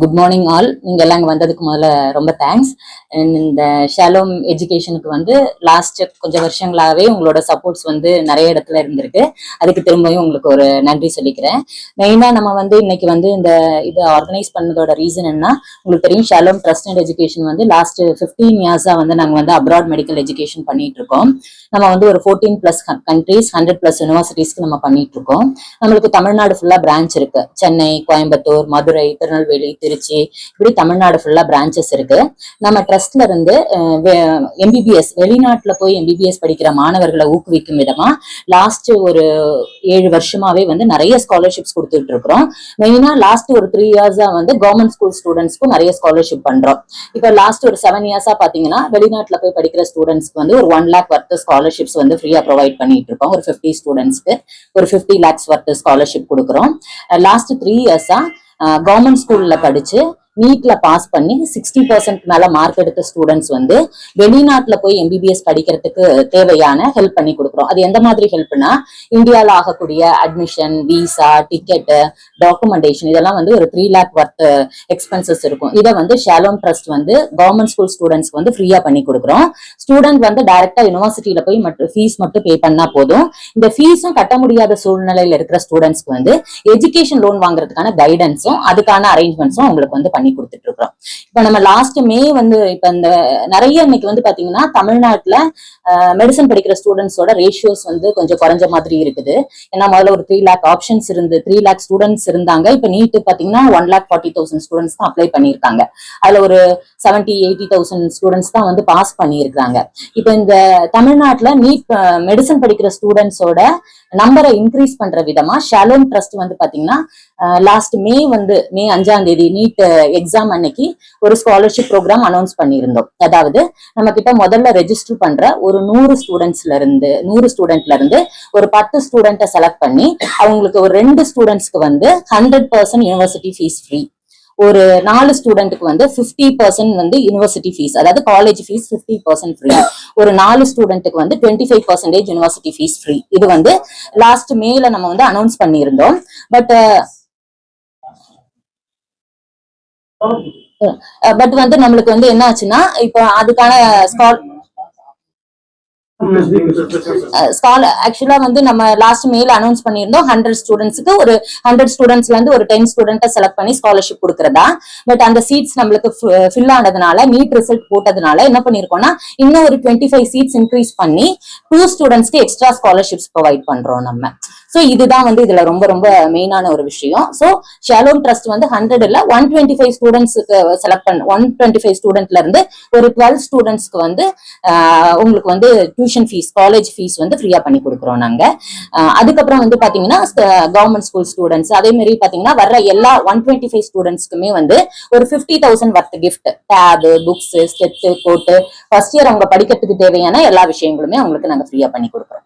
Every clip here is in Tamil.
குட் மார்னிங் ஆல் நீங்க எல்லாம் இங்கே வந்ததுக்கு முதல்ல ரொம்ப தேங்க்ஸ் இந்த ஷாலோம் எஜுகேஷனுக்கு வந்து லாஸ்ட் கொஞ்சம் வருஷங்களாகவே உங்களோட சப்போர்ட்ஸ் வந்து நிறைய இடத்துல இருந்திருக்கு. அதுக்கு திரும்பவும் உங்களுக்கு ஒரு நன்றி சொல்லிக்கிறேன். மெயினாக நம்ம வந்து இன்னைக்கு வந்து இந்த இதை ஆர்கனைஸ் பண்ணதோட ரீசன் என்ன உங்களுக்கு தெரியும் ஷாலோம் ட்ரஸ்ட் அண்ட் எஜுகேஷன் வந்து லாஸ்ட் ஃபிஃப்டீன் இயர்ஸாக வந்து நாங்கள் வந்து அப்ராட் மெடிக்கல் எஜுகேஷன் பண்ணிட்டு இருக்கோம். நம்ம வந்து ஒரு fourteen plus countries hundred plus யூனிவர்சிட்டிஸ்க்கு நம்ம பண்ணிட்டு இருக்கோம் நம்மளுக்கு தமிழ்நாடு ஃபுல்லா பிரான்ச் இருக்கு. சென்னை கோயம்புத்தூர் மதுரை திருநெல்வேலி திருச்சி இப்படி தமிழ்நாடு ஃபுல்லா பிரான்ச்சஸ் இருக்கு. நம்ம ட்ரஸ்ட்ல இருந்து எம்பிபிஎஸ் வெளிநாட்டுல போய் எம்பிபிஎஸ் படிக்கிற மாணவர்களை ஊக்குவிக்கும் விதமா லாஸ்ட் ஒரு ஏழு வருஷமாவே வந்து நிறைய ஸ்காலர்ஷிப்ஸ் கொடுத்துட்டு இருக்கிறோம் மெயினா லாஸ்ட் ஒரு த்ரீ இயர்ஸா வந்து கவர்மெண்ட் ஸ்கூல் ஸ்டூடெண்ட்ஸ்க்கும் நிறைய ஸ்காலர்ஷிப் பண்றோம். இப்போ லாஸ்ட் ஒரு செவன் இயர்ஸா பாத்தீங்கன்னா வெளிநாட்டுல போய் படிக்கிற ஸ்டூடெண்ட்ஸ்க்கு வந்து ஒரு ஒன் லேக் வர்த்து ஸ்காலர்ஷிப்ஸ் வந்து ஃப்ரீயா ப்ரொவைட் பண்ணிட்டு இருக்கோம். ஒரு ஃபிஃப்டி ஸ்டூடெண்ட்ஸ்க்கு ஒரு ஃபிஃப்டி லேக்ஸ் வர்த்து ஸ்காலர்ஷிப் கொடுக்குறோம். லாஸ்ட் த்ரீ இயர்ஸா கவர்மெண்ட் ஸ்கூல்ல படிச்சு நீட்ல பாஸ் பண்ணி சிக்ஸ்டி பர்சன்ட் மேல மார்க் எடுத்த ஸ்டூடெண்ட்ஸ் வந்து வெளிநாட்டுல போய் எம்பிபிஎஸ் படிக்கிறதுக்கு தேவையான ஹெல்ப் பண்ணி கொடுக்குறோம். அது எந்த மாதிரி ஹெல்ப்னா இந்தியாவில் ஆகக்கூடிய அட்மிஷன் விசா டிக்கெட்டு டாக்குமெண்டேஷன் இதெல்லாம் வந்து ஒரு த்ரீ லேக் ஒர்த் எக்ஸ்பென்சஸ் இருக்கும். இதை வந்து ஷாலோம் ட்ரஸ்ட் வந்து கவர்மெண்ட் ஸ்கூல் ஸ்டூடெண்ட்ஸ்க்கு வந்து ஃப்ரீயா பண்ணி கொடுக்குறோம். ஸ்டூடெண்ட் வந்து டைரக்டா யூனிவர்சிட்டியில போய் மட்டும் ஃபீஸ் மட்டும் பே பண்ணா போதும். இந்த ஃபீஸும் கட்ட முடியாத சூழ்நிலையில இருக்கிற ஸ்டூடெண்ட்ஸ்க்கு வந்து எஜுகேஷன் லோன் வாங்குறதுக்கான கைடன்ஸும் அதுக்கான அரேஞ்ச்மெண்ட்ஸும் உங்களுக்கு வந்து பண்ணி பண்ணி கொடுத்துட்டு இருக்கிறோம் இப்ப நம்ம லாஸ்ட் மே வந்து இப்ப இந்த நிறைய இன்னைக்கு வந்து பாத்தீங்கன்னா தமிழ்நாட்டுல மெடிசன் படிக்கிற ஸ்டூடெண்ட்ஸோட ரேஷியோஸ் வந்து கொஞ்சம் குறைஞ்ச மாதிரி இருக்குது. ஏன்னா முதல்ல ஒரு த்ரீ லேக் ஆப்ஷன்ஸ் இருந்து த்ரீ லேக் ஸ்டூடெண்ட்ஸ் இருந்தாங்க. இப்ப நீட்டு பாத்தீங்கன்னா one lakh forty thousand students தான் அப்ளை பண்ணியிருக்காங்க. அதுல ஒரு செவன்டி எயிட்டி தௌசண்ட் ஸ்டூடெண்ட்ஸ் தான் வந்து பாஸ் பண்ணியிருக்காங்க. இப்ப இந்த தமிழ்நாட்டுல நீட் மெடிசன் படிக்கிற ஸ்டூடெண்ட்ஸோட நம்பரை இன்க்ரீஸ் பண்ற விதமா ஷாலோம் ட்ரஸ்ட் வந்து பாத்தீங்கன்னா லாஸ்ட் மே வந்து மே அஞ்சாம் தேதி நீட் எக்ஸாம் அன்னைக்கு ஒரு ஸ்காலர்ஷிப் ப்ரோக்ராம் அனௌன்ஸ் பண்ணியிருந்தோம். அதாவது நம்ம கிட்ட முதல்ல ரெஜிஸ்டர் பண்ற ஒரு நூறு ஸ்டூடெண்ட்ஸ்ல இருந்து நூறு ஸ்டூடெண்ட்ல இருந்து ஒரு பத்து ஸ்டூடெண்ட்டை செலக்ட் பண்ணி அவங்களுக்கு ஒரு ரெண்டு ஸ்டூடெண்ட்ஸ்க்கு வந்து hundred percent university fees free ஒரு நாலு ஸ்டூடெண்ட்டுக்கு வந்து ஃபிஃப்டி பர்சன்ட் வந்து யூனிவர்சிட்டி ஃபீஸ் அதாவது college fees fifty percent free ஒரு நாலு ஸ்டூடெண்ட்டுக்கு வந்து twenty five percentage university fees free இது வந்து லாஸ்ட் மேல நம்ம வந்து அனௌன்ஸ் பண்ணியிருந்தோம். பட் பட் வந்து நம்மளுக்கு வந்து என்ன ஆச்சுன்னா இப்போ அதுக்கான ஸ்கால் ஸ்காலர் ஆக்சுவலா வந்து நம்ம லாஸ்ட் மெயில் அனௌன்ஸ் பண்ணியிருந்தோம் ஹண்ட்ரட் ஸ்டூடெண்ட்ஸ்க்கு ஒரு ஹண்ட்ரட் ஸ்டூடெண்ட்ஸ்ல இருந்து ஒரு டென் ஸ்டூடெண்ட்டை செலக்ட் பண்ணி ஸ்காலர்ஷிப் கொடுக்கறதா? பட் அந்த சீட்ஸ் நம்மளுக்கு ஃபில் ஆனதுனால நீட் ரிசல்ட் போட்டதுனால என்ன பண்ணிருக்கோம்னா இன்னும் ஒரு டுவெண்ட்டி ஃபைவ் சீட்ஸ் இன்க்ரீஸ் பண்ணி டூ ஸ்டூடெண்ட்ஸ்க்கு எக்ஸ்ட்ரா ஸ்காலர்ஷிப்ஸ் ப்ரொவைட் பண்றோம் நம்ம. ஸோ இதுதான் வந்து இதுல ரொம்ப ரொம்ப மெயினான ஒரு விஷயம். ஸோ ஷாலோம் ட்ரஸ்ட் வந்து ஹண்ட்ரட் இல்ல ஒன் டுவெண்ட்டி ஃபைவ் ஸ்டூடெண்ட்ஸ்க்கு செலக்ட் பண்ண ஒன் டுவெண்ட்டி ஃபைவ் ஸ்டூடெண்ட்ல இருந்து ஒரு டுவெல் ஸ்டூடெண்ட்ஸ்க்கு வந்து ஆஹ் உங்களுக்கு வந்து டியூஷன் ஃபீஸ் காலேஜ் ஃபீஸ் வந்து ஃப்ரீயா பண்ணி கொடுக்குறோம் நாங்க. அதுக்கப்புறம் வந்து பாத்தீங்கன்னா கவர்மெண்ட் ஸ்கூல் ஸ்டூடெண்ட்ஸ் அதே மாதிரி பாத்தீங்கன்னா வர்ற எல்லா ஒன் டுவெண்ட்டி ஃபைவ் ஸ்டூடெண்ட்ஸ்க்குமே வந்து ஒரு fifty thousand worth gift tab books steps coat first year அவங்க படிக்கிறதுக்கு தேவையான எல்லா விஷயங்களுமே அவங்களுக்கு நாங்க ஃப்ரீயா பண்ணி கொடுக்குறோம்.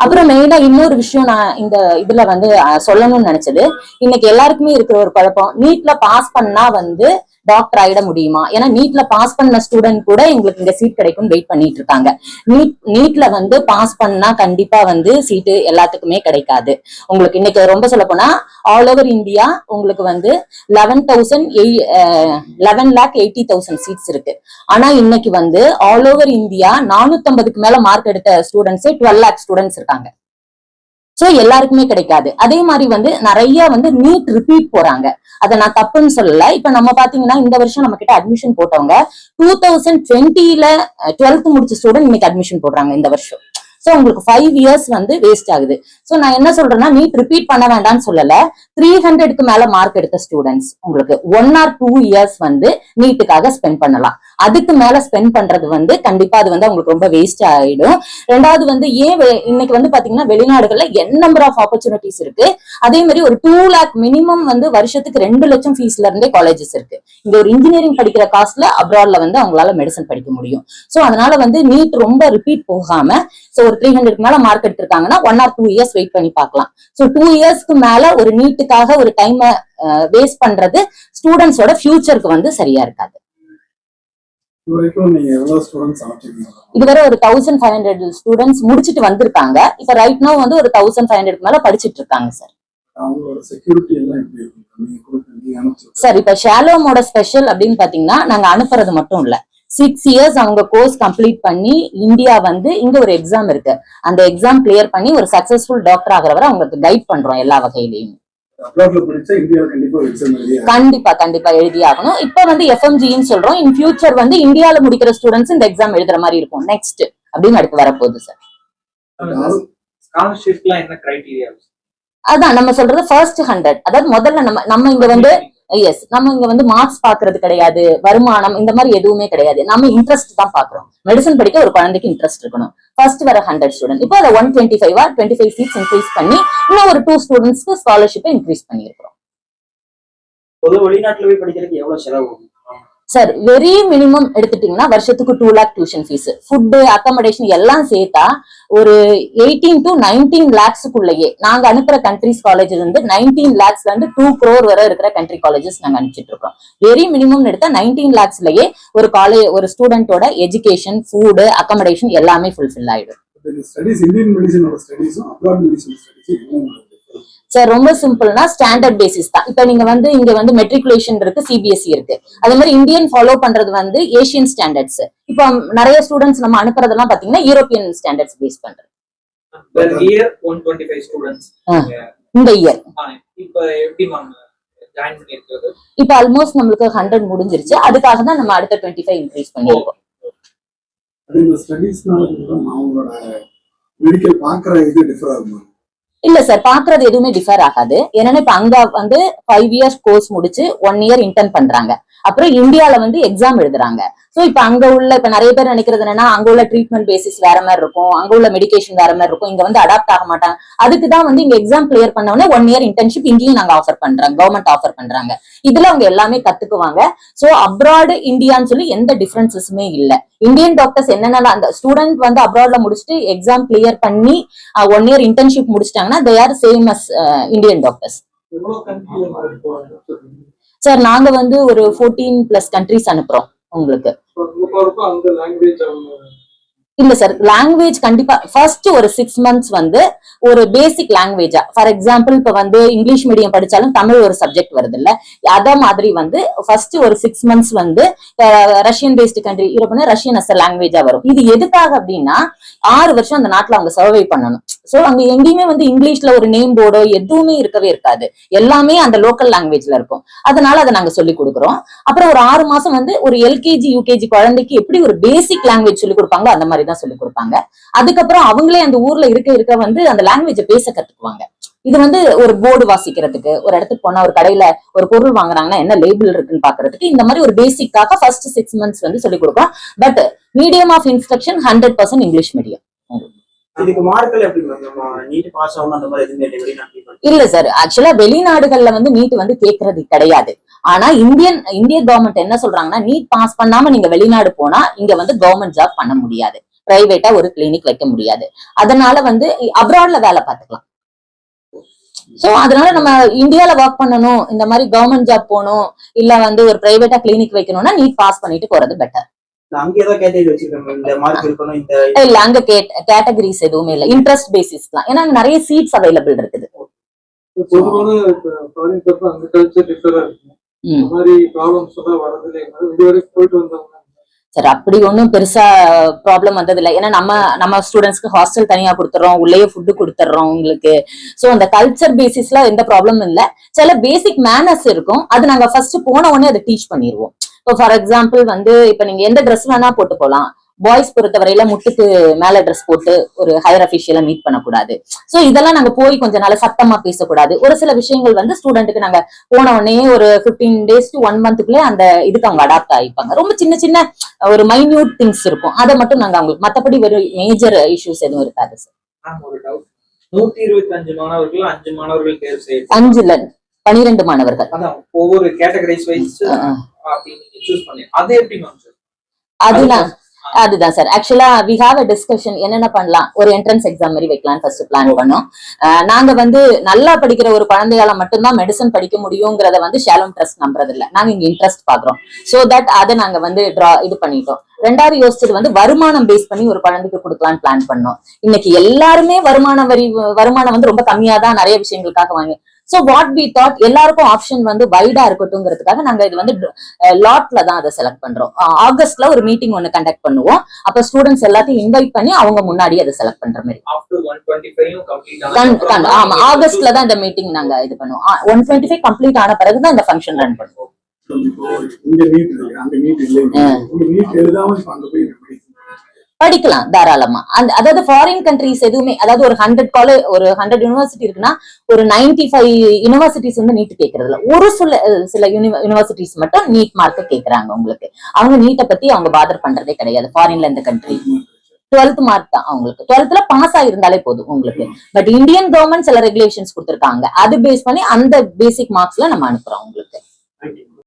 அப்புறம் மெயினா இன்னொரு விஷயம் நான் இந்த இதுல வந்து சொல்லணும்னு நினைச்சது இன்னைக்கு எல்லாருக்குமே இருக்கிற ஒரு குழப்பம் நீட்ல பாஸ் பண்ணா வந்து டாக்டர் ஆயிட முடியுமா? ஏன்னா நீட்ல பாஸ் பண்ண ஸ்டூடெண்ட் கூட எங்களுக்கு இங்க சீட் கிடைக்கும் வெயிட் பண்ணிட்டு இருக்காங்க. நீட் நீட்ல வந்து பாஸ் பண்ணா கண்டிப்பா வந்து சீட்டு எல்லாத்துக்குமே கிடைக்காது. உங்களுக்கு இன்னைக்கு ரொம்ப சொல்ல போனா ஆல் ஓவர் இந்தியா உங்களுக்கு வந்து eleven thousand eleven lakh eighty thousand seats இருக்கு. ஆனா இன்னைக்கு வந்து ஆல் ஓவர் இந்தியா நானூத்தம்பதுக்கு மேல மார்க் எடுத்த ஸ்டூடெண்ட்ஸே டுவெல் லேக் ஸ்டூடெண்ட்ஸ் இருக்காங்க. சோ எல்லாருக்குமே கிடைக்காது. அதே மாதிரி வந்து நிறைய வந்து நீட் ரிப்பீட் போறாங்க. அதை நான் தப்புன்னு சொல்லல. இப்ப நம்ம பாத்தீங்கன்னா இந்த வருஷம் நம்ம கிட்ட அட்மிஷன் போட்டவங்க டூ தௌசண்ட் டுவெண்ட்டில டுவெல்த் முடிச்ச ஸ்டூடெண்ட் இன்னைக்கு அட்மிஷன் போடுறாங்க இந்த வருஷம். சோ உங்களுக்கு ஃபைவ் இயர்ஸ் வந்து வேஸ்ட் ஆகுது. ஸோ நான் என்ன சொல்றேன்னா நீட் ரிப்பீட் பண்ண வேண்டாம்னு சொல்லல. த்ரீ ஹண்ட்ரட்க்கு மேல மார்க் எடுத்த ஸ்டூடெண்ட்ஸ் உங்களுக்கு ஒன் ஆர் டூ இயர்ஸ் வந்து நீட்டுக்காக ஸ்பெண்ட் பண்ணலாம். அதுக்கு மேல ஸ்பெண்ட் பண்றது வந்து கண்டிப்பா அது வந்து அவங்களுக்கு ரொம்ப வேஸ்ட் ஆயிடும். ரெண்டாவது வந்து ஏன் இன்னைக்கு வந்து பாத்தீங்கன்னா வெளிநாடுகள்ல என் நம்பர் ஆஃப் ஆப்பர்ச்சுனிட்டிஸ் இருக்கு. அதே மாதிரி ஒரு டூ லேக் மினிமம் வந்து வருஷத்துக்கு ரெண்டு லட்சம் ஃபீஸ்ல இருந்தே காலேஜஸ் இருக்கு. இங்க ஒரு இன்ஜினியரிங் படிக்கிற காஸ்ட்ல அப்ராட்ல வந்து அவங்களால மெடிசன் படிக்க முடியும். சோ அதனால வந்து நீட் ரொம்ப ரிப்பீட் போகாம ஸோ ஒரு த்ரீ ஹண்ட்ரட் மேல mark எடுத்திருக்காங்கன்னா one or two years wait பண்ணி பார்க்கலாம். சோ டூ இயர்ஸ்க்கு மேல ஒரு நீட்டுக்காக ஒரு டைம் வேஸ்ட் பண்றது ஸ்டூடெண்ட்ஸோட ஃபியூச்சருக்கு வந்து சரியா இருக்காது. இதுவரை ஒரு தௌசண்ட் ஃபைவ் ஹண்ட்ரட் ஸ்டூடெண்ட்ஸ் முடிச்சிட்டு வந்திருக்காங்க. இப்ப ரைட் நோ வந்து ஒரு தௌசண்ட் ஃபைவ் ஹண்ட்ரட் மேல படிச்சிட்டு இருக்காங்க சார் சார் இப்ப ஷாலோமோட ஸ்பெஷல் அப்படின்னு பாத்தீங்கன்னா நாங்க அனுப்புறது மட்டும் இல்ல. சிக்ஸ் இயர்ஸ் அவங்க கோர்ஸ் கம்ப்ளீட் பண்ணி இந்தியா வந்து இங்க ஒரு எக்ஸாம் இருக்கு. அந்த எக்ஸாம் கிளியர் பண்ணி ஒரு சக்சஸ்ஃபுல் டாக்டர் ஆகிறவரை அவங்களுக்கு கைட் பண்றோம் எல்லா வகையிலையும். கண்டிப்பா ஒரு எக்ஸாம் எழுதி கண்டிப்பா கண்டிப்பா எழுதி ஆகணும். இப்ப வந்து எஃப்எம்ஜின்னு சொல்றோம். இன் ஃபியூச்சர் வந்து இந்தியால முடிக்கிற ஸ்டூடெண்ட்ஸ் இந்த எக்ஸாம் எழுதுற மாதிரி இருக்கும். நெக்ஸ்ட் அப்படின்னு அடுத்து வரப்போகுது சார் ஸ்காலர்ஷிப்லாம் என்ன கிரைட்டீரியா அதான் நம்ம சொல்றது ஃபர்ஸ்ட் ஹண்ட்ரட் அதாவது முதல்ல நம்ம நம்ம இங்க வந்து எஸ் நம்ம இங்க வந்து மார்க்ஸ் பாக்குறது கிடையாது வருமானம் இந்த மாதிரி எதுவுமே கிடையாது. நம்ம இன்ட்ரெஸ்ட் தான் பாக்குறோம் மெடிசன் படிக்க ஒரு குழந்தைக்கு இன்ட்ரெஸ்ட் இருக்கணும். ஃபர்ஸ்ட் வர ஹண்ட்ரட் ஸ்டூடெண்ட் இப்போ அதை one twenty five twenty five seats increase பண்ணி இன்னும் ஒரு டூ ஸ்டூடெண்ட்ஸ்க்கு ஸ்காலர்ஷிப்பை இன்க்ரீஸ் பண்ணியிருக்கிறோம். பொது வெளிநாட்டுல போய் படிக்கிறதுக்கு எவ்வளவு செலவு? சார் வெரி மினிமம் எடுத்துட்டீங்கன்னா வருஷத்துக்கு two lakh tuition fees food accommodation எல்லாம் சேர்த்தா ஒரு எயிட்டீன் டு நைன்டீன் லேக்ஸுக்குள்ளேயே நாங்க அனுப்புற கண்ட்ரிஸ் காலேஜ் வந்து நைன்டீன் லேக்ஸ்ல இருந்து டூ க்ரோர் வரை இருக்கிற கண்ட்ரி காலேஜஸ் நாங்க அனுப்பிச்சிட்டு இருக்கோம். வெரி மினிமம் எடுத்தா நைன்டீன் லேக்ஸ்லயே ஒரு காலேஜ் ஒரு ஸ்டூடெண்டோட எஜுகேஷன் ஃபுட்டு அக்கமடேஷன் எல்லாமே ஃபுல்ஃபில் ஆயிடும். சார் ரொம்ப சிம்பிள்னா ஸ்டாண்டர்ட் பேசிஸ் தான். இப்ப நீங்க வந்து இங்க வந்து மெட்ரிகுலேஷன் இருக்கு சிபிஎஸ்சி E இருக்கு. அதே மாதிரி இந்தியன் ஃபாலோ பண்றது வந்து ஏசியன் ஸ்டாண்டர்ட்ஸ் இப்போ நிறைய ஸ்டூடெண்ட்ஸ் நம்ம அனுப்புறதெல்லாம் பாத்தீங்கன்னா யூரோப்பியன் ஸ்டாண்டர்ட்ஸ் பேஸ் பண்றது. இந்த இயர் இப்ப எப்படி மேம் ஜாயின் பண்ணிருக்கிறது இப்ப ஆல்மோஸ்ட் நம்மளுக்கு ஹண்ட்ரட் முடிஞ்சிருச்சு. அதுக்காக தான் நம்ம அடுத்த டுவெண்ட்டி ஃபைவ் இன்க்ரீஸ் பண்ணிருக்கோம் அது இந்த ஸ்டடிஸ்னால அவங்களோட மெடிக்கல் பாக்குற இது டிஃபர் ஆகுமா இல்ல சார் பாக்குறது எதுவுமே டிஃபர் ஆகாது. ஏன்னா இப்ப அங்க வந்து ஃபைவ் இயர்ஸ் கோர்ஸ் முடிச்சு ஒன் இயர் இன்டர்ன் பண்றாங்க. அப்புறம் இந்தியால வந்து எக்ஸாம் எழுதுறாங்க. சோ இப்ப அங்க உள்ள இப்ப நிறைய பேர் நினைக்கிறது என்னன்னா அங்க உள்ள ட்ரீட்மெண்ட் பேசிஸ் வேற மாதிரி இருக்கும். அங்க உள்ள மெடிகேஷன் வேற மாதிரி இருக்கும். இங்க வந்து அடாப்ட் ஆக மாட்டாங்க. அதுக்கு தான் வந்து இங்க எக்ஸாம் கிளியர் பண்ண உடனே ஒன் இயர் இன்டர்ன்ஷிப் இங்கேயும் நாங்க ஆஃபர் பண்றாங்க கவர்மெண்ட் ஆஃபர் பண்றாங்க. இதுல அவங்க எல்லாமே கத்துக்குவாங்க. சோ அப்ராடு இந்தியான்னு சொல்லி எந்த டிஃபரன்சஸுமே இல்ல. இந்தியன் டாக்டர்ஸ் என்னென்ன அந்த ஸ்டூடெண்ட் வந்து அப்ராட்ல முடிச்சுட்டு எக்ஸாம் கிளியர் பண்ணி one year internship முடிச்சிட்டாங்கன்னா they are same as Indian doctors sir நாங்க வந்து ஒரு ஃபோர்டீன் பிளஸ் கண்ட்ரிஸ் அனுப்புறோம் உங்களுக்கு. இல்ல சார் லாங்குவேஜ் கண்டிப்பா ஃபர்ஸ்ட் ஒரு சிக்ஸ் மந்த்ஸ் வந்து ஒரு பேசிக் லாங்குவேஜா ஃபார் எக்ஸாம்பிள் இப்ப வந்து இங்கிலீஷ் மீடியம் படிச்சாலும் தமிழ் ஒரு சப்ஜெக்ட் வருது இல்ல அத மாதிரி வந்து ஃபர்ஸ்ட் ஒரு சிக்ஸ் மந்த்ஸ் வந்து ரஷ்யன் பேஸ்டு கண்ட்ரி யூரோப்னா ரஷ்யன் அஸ் லாங்குவேஜா வரும். இது எதுக்காக அப்படின்னா ஆறு வருஷம் அந்த நாட்டுல அவங்க சர்வை பண்ணணும். சோ அங்க எங்கேயுமே வந்து இங்கிலீஷ்ல ஒரு நேம் போர்டோ எதுவுமே இருக்கவே இருக்காது. எல்லாமே அந்த லோக்கல் லாங்குவேஜ்ல இருக்கும். அதனால அதை நாங்க சொல்லி கொடுக்குறோம். அப்புறம் ஒரு ஆறு மாசம் வந்து ஒரு எல்கேஜி யூகேஜி குழந்தைக்கு எப்படி ஒரு பேசிக் லாங்குவேஜ் சொல்லி கொடுப்பாங்க அந்த மாதிரி தான் சொல்லி கொடுப்பாங்க. அதுக்கப்புறம் அவங்களே அந்த ஊர்ல இருக்க இருக்க வந்து அந்த லாங்குவேஜை பேச கத்துக்குவாங்க. இது வந்து ஒரு போர்டு வாசிக்கிறதுக்கு ஒரு இடத்துக்கு போனா ஒரு கடையில ஒரு பொருள் வாங்குறாங்கன்னா என்ன லேபிள் இருக்குன்னு பாக்குறதுக்கு இந்த மாதிரி ஒரு பேசிக்காக ஃபர்ஸ்ட் சிக்ஸ் மந்த்ஸ் வந்து சொல்லி கொடுக்குறோம் but medium of instruction hundred percent English medium இல்ல சார் ஆக்சுவலா வெளிநாடுகள்ல வந்து நீட் வந்து கேக்குறது கிடையாது. ஆனா இந்தியன் இந்திய கவர்மெண்ட் என்ன சொல்றாங்கன்னா நீட் பாஸ் பண்ணாம நீங்க வெளிநாடு போனா இங்க வந்து கவர்மெண்ட் ஜாப் பண்ண முடியாது. பிரைவேட்டா ஒரு கிளினிக் வைக்க முடியாது. அதனால வந்து அப்ராட்ல வேலை பார்த்துக்கலாம். சோ அதனால நம்ம இந்தியால ஒர்க் பண்ணணும் இந்த மாதிரி கவர்மெண்ட் ஜாப் போகணும் இல்ல வந்து ஒரு பிரைவேட்டா கிளினிக் வைக்கணும்னா நீட் பாஸ் பண்ணிட்டு போறது பெட்டர் இல்ல அங்க ஏதோ கேட்டகரி வச்சிருக்காங்க இந்த மார்க் இருக்கணும் இந்த இல்ல அங்க கேட்டகரிஸ் எதுவுமே இல்ல. இன்ட்ரெஸ்ட் பேசிஸ் தான். ஏன்னா அங்க நிறைய சீட்ஸ் அவைலபிள் இருக்குது. மாதிரி ப்ராப்ளம்ஸ் எல்லாம் வரதில்லை இது வரைக்கும் போயிட்டு வந்தவங்க சார் அப்படி ஒன்றும் பெருசா ப்ராப்ளம் வந்தது இல்லை ஏன்னா நம்ம நம்ம ஸ்டூடெண்ட்ஸ்க்கு ஹாஸ்டல் தனியா கொடுத்துறோம் உள்ளேயே ஃபுட்டு கொடுத்துட்றோம் உங்களுக்கு. ஸோ அந்த கல்ச்சர் பேசிஸ்ல எந்த ப்ராப்ளமும் இல்லை. சில பேசிக் மேனர்ஸ் இருக்கும். அது நாங்க ஃபர்ஸ்ட் போன உடனே அதை டீச் பண்ணிடுவோம் இப்போ ஃபார் எக்ஸாம்பிள் வந்து இப்போ நீங்க எந்த ட்ரெஸ் வேணா போட்டு போகலாம் பாய்ஸ் பொறுத்தவரையில முட்டுக்கு மேல ட்ரெஸ் போட்டு ஒரு ஹையர் அஃபிஷியலா மீட் பண்ணக்கூடாது. சோ இதெல்லாம் நாங்க போய் கொஞ்ச நாள் சத்தமா பேசக்கூடாது. ஒரு சில விஷயங்கள் வந்து ஸ்டூடெண்ட்டுக்கு நாங்க போன உடனே ஒரு 15 டேஸ் டு ஒன் மந்த்துக்குள்ளே அந்த இதுக்கு அவங்க அடாப்ட் ஆயிப்பாங்க. ரொம்ப சின்ன சின்ன ஒரு மைன்யூட் திங்ஸ் இருக்கும். அதை மட்டும் நாங்க அவங்களுக்கு மத்தபடி ஒரு மேஜர் இஷ்யூஸ் எதுவும் இருக்காது சார் நூத்தி இருபத்தி அஞ்சு மாணவர்கள் அஞ்சு மாணவர்கள் தேர்வு செய்ய அஞ்சுல பனிரெண்டு மாணவர்கள். ஒவ்வொரு கேட்டகரிஸ் வைஸ் அது எப்படி மேம் சார் அதுதான் சார் ஆக்சுவலா வி ஹாவ் அ டிஸ்கஷன் என்னென்ன பண்ணலாம்? ஒரு என்ட்ரன்ஸ் எக்ஸாம் மாதிரி வைக்கலாம் ஃபர்ஸ்ட் பிளான் பண்ணோம். நாங்க வந்து நல்லா படிக்கிற ஒரு குழந்தையால மட்டும்தான் மெடிசன் படிக்க முடியுங்கிறத வந்து ஷாலோம் ட்ரஸ்ட் நம்புறது இல்ல நாங்க இங்க இன்ட்ரெஸ்ட் பாக்குறோம். சோ தட் அதை நாங்க வந்து ட்ரா இது பண்ணிட்டோம். ரெண்டாவது யோசிச்சது வந்து வருமானம் பேஸ் பண்ணி ஒரு குழந்தைக்கு கொடுக்கலாம்னு பிளான் பண்ணோம். இன்னைக்கு எல்லாருமே வருமான வரி வருமானம் வந்து ரொம்ப கம்மியா தான் நிறைய விஷயங்களுக்காக வாங்கி ஸோ வாட் வி தாட் எல்லாருக்கும் ஆப்ஷன் வந்து வைடா இருக்கட்டும்ங்கிறதுக்காக நாங்க இது வந்து லாட்ல தான் அதை செலக்ட் பண்றோம். ஆகஸ்ட்ல ஒரு மீட்டிங் ஒன்னு கண்டக்ட் பண்ணுவோம். அப்ப ஸ்டூடெண்ட்ஸ் எல்லாத்தையும் இன்வைட் பண்ணி அவங்க முன்னாடி அதை செலக்ட் பண்ற மாதிரி. ஆமா ஆகஸ்ட்ல தான் இந்த மீட்டிங் நாங்க இது பண்ணுவோம். ஒன் டுவெண்ட்டி ஃபைவ் கம்ப்ளீட் ஆன பிறகு தான் இந்த ஃபங்க்ஷன் ரன் பண்ணுவோம். படிக்கலாம் தாராளமா. அந்த அதாவது ஃபாரின் கண்ட்ரிஸ் எதுவுமே அதாவது ஒரு ஹண்ட்ரட் காலேஜ் ஒரு ஹண்ட்ரட் யூனிவர்சிட்டி இருக்குன்னா ஒரு 95 ஃபைவ் யூனிவர்சிட்டிஸ் வந்து நீட் கேட்கறது ஒரு சில சில யூனிவர்சிட்டிஸ் மட்டும் நீட் மார்க்க கேட்கறாங்க உங்களுக்கு. அவங்க நீட்டை பத்தி அவங்க பாதர் பண்றதே கிடையாது. ஃபாரின்ல இந்த கண்ட்ரி டுவெல்த் மார்க் தான் அவங்களுக்கு. டுவெல்த்ல பாஸ் ஆயிருந்தாலே போதும் உங்களுக்கு. பட் இந்தியன் கவர்மெண்ட் சில ரெகுலேஷன்ஸ் கொடுத்திருக்காங்க. அது பேஸ் பண்ணி அந்த பேசிக் மார்க்ஸ்ல நம்ம அனுப்புறோம் உங்களுக்கு.